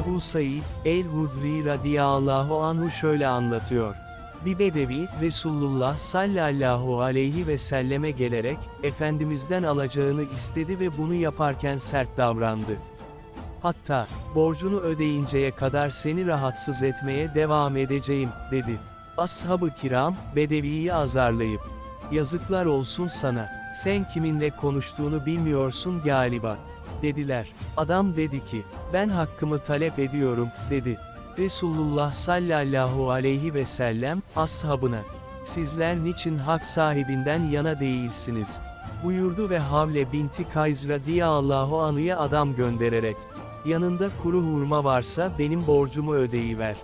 Ebu Said, el-Hudri radiyallahu anhu şöyle anlatıyor. Bir bedevi, Resulullah sallallahu aleyhi ve selleme gelerek, Efendimizden alacağını istedi ve bunu yaparken sert davrandı. Hatta, borcunu ödeyinceye kadar seni rahatsız etmeye devam edeceğim, dedi. Ashab-ı kiram, bedeviyi azarlayıp, yazıklar olsun sana, sen kiminle konuştuğunu bilmiyorsun galiba, dediler. Adam dedi ki, ben hakkımı talep ediyorum, dedi. Resulullah sallallahu aleyhi ve sellem, ashabına, sizler niçin hak sahibinden yana değilsiniz, buyurdu ve Havle binti Kays radiyallahu anıya adam göndererek, yanında kuru hurma varsa benim borcumu ödeyiver.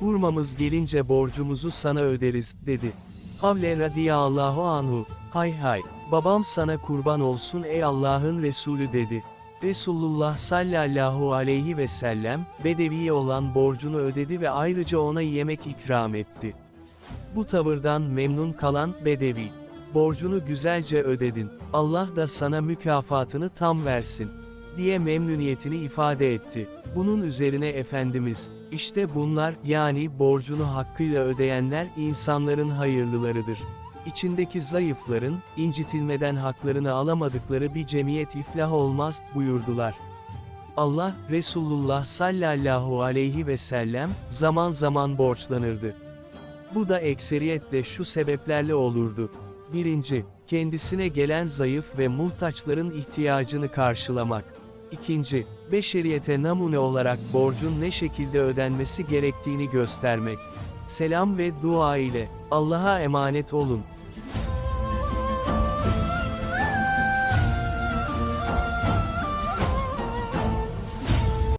Hurmamız gelince borcumuzu sana öderiz, dedi. Havle radiyallahu anhu, hay hay, babam sana kurban olsun ey Allah'ın Resulü dedi. Resulullah sallallahu aleyhi ve sellem, Bedevi'ye olan borcunu ödedi ve ayrıca ona yemek ikram etti. Bu tavırdan memnun kalan Bedevi, borcunu güzelce ödedin, Allah da sana mükafatını tam versin, diye memnuniyetini ifade etti. Bunun üzerine Efendimiz, işte bunlar, yani borcunu hakkıyla ödeyenler insanların hayırlılarıdır. İçindeki zayıfların, incitilmeden haklarını alamadıkları bir cemiyet iflah olmaz, buyurdular. Allah, Resulullah sallallahu aleyhi ve sellem, zaman zaman borçlanırdı. Bu da ekseriyetle şu sebeplerle olurdu. 1. Kendisine gelen zayıf ve muhtaçların ihtiyacını karşılamak. 2. Beşeriyete namune olarak borcun ne şekilde ödenmesi gerektiğini göstermek. Selam ve dua ile, Allah'a emanet olun.